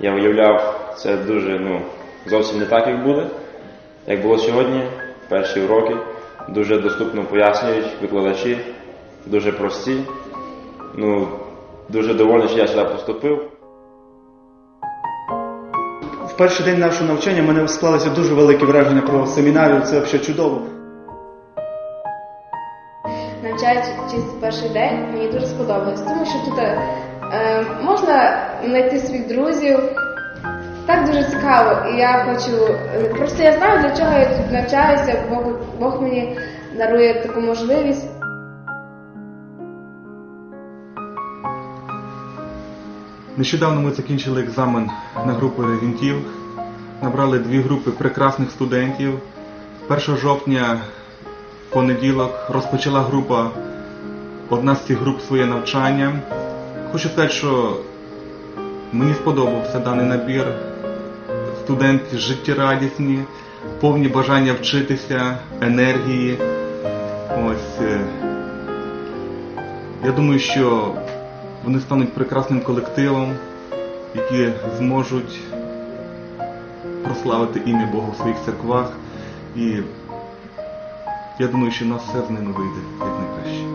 Я уявляв це дуже, ну, зовсім не так, як буде. Як було сьогодні, перші уроки, дуже доступно пояснюють викладачі, дуже прості. Ну, дуже довольний, що я сюди поступив. В перший день нашого навчання в мене склалися дуже великі враження про семінарію. Це взагалі чудово. Навчаючись перший день, мені дуже сподобалось, тому що тут е, можна знайти своїх друзів. Так дуже цікаво. І я хочу. е, Просто я знаю, для чого я тут навчаюся. Бог, Бог мені дарує таку можливість. Нещодавно ми закінчили екзамен на групу регентів, набрали дві групи прекрасних студентів. 1 жовтня, понеділок, розпочала група, одна з цих груп своє навчання. Хочу сказати, що мені сподобався даний набір. Студенти життєрадісні, повні бажання вчитися, енергії. Ось. е, Я думаю, що вони стануть прекрасним колективом, які зможуть прославити ім'я Бога в своїх церквах. І я думаю, що в нас все з ними вийде як найкраще.